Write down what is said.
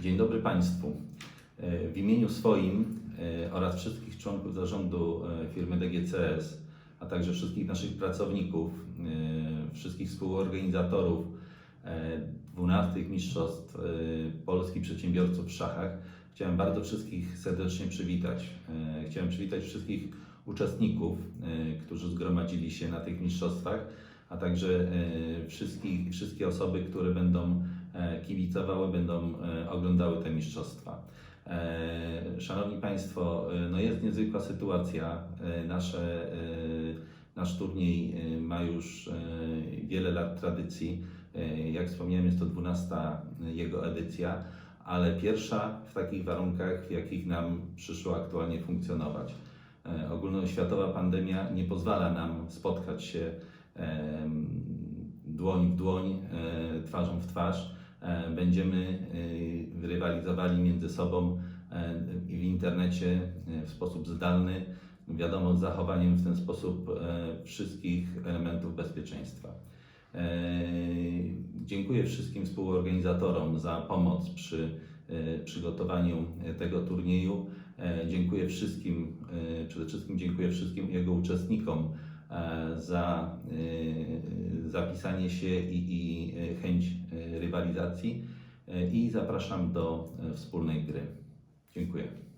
Dzień dobry Państwu. E, W imieniu swoim e, oraz wszystkich członków zarządu e, firmy DGCS, a także wszystkich naszych pracowników, wszystkich współorganizatorów e, 12 Mistrzostw e, Polski Przedsiębiorców w Szachach, chciałem bardzo wszystkich serdecznie przywitać. Chciałem przywitać wszystkich uczestników, którzy zgromadzili się na tych mistrzostwach, a także wszystkie osoby, które będą kibicowały, będą e, oglądały te mistrzostwa. E, Szanowni Państwo, e, no jest niezwykła sytuacja. E, Nasze, e, nasz turniej e, ma już e, wiele lat tradycji. E, Jak wspomniałem, jest to 12 jego edycja, ale pierwsza w takich warunkach, w jakich nam przyszło aktualnie funkcjonować. E, Ogólnoświatowa pandemia nie pozwala nam spotkać się dłoń w dłoń, e, twarzą w twarz. E, Będziemy e, rywalizowali między sobą e, w internecie w sposób zdalny, wiadomo, z zachowaniem w ten sposób wszystkich elementów bezpieczeństwa. Dziękuję wszystkim współorganizatorom za pomoc przy przygotowaniu tego turnieju. Dziękuję wszystkim, przede wszystkim dziękuję wszystkim jego uczestnikom za e, zapisanie się i, i e, chęć e, rywalizacji e, i zapraszam do e, wspólnej gry. Dziękuję.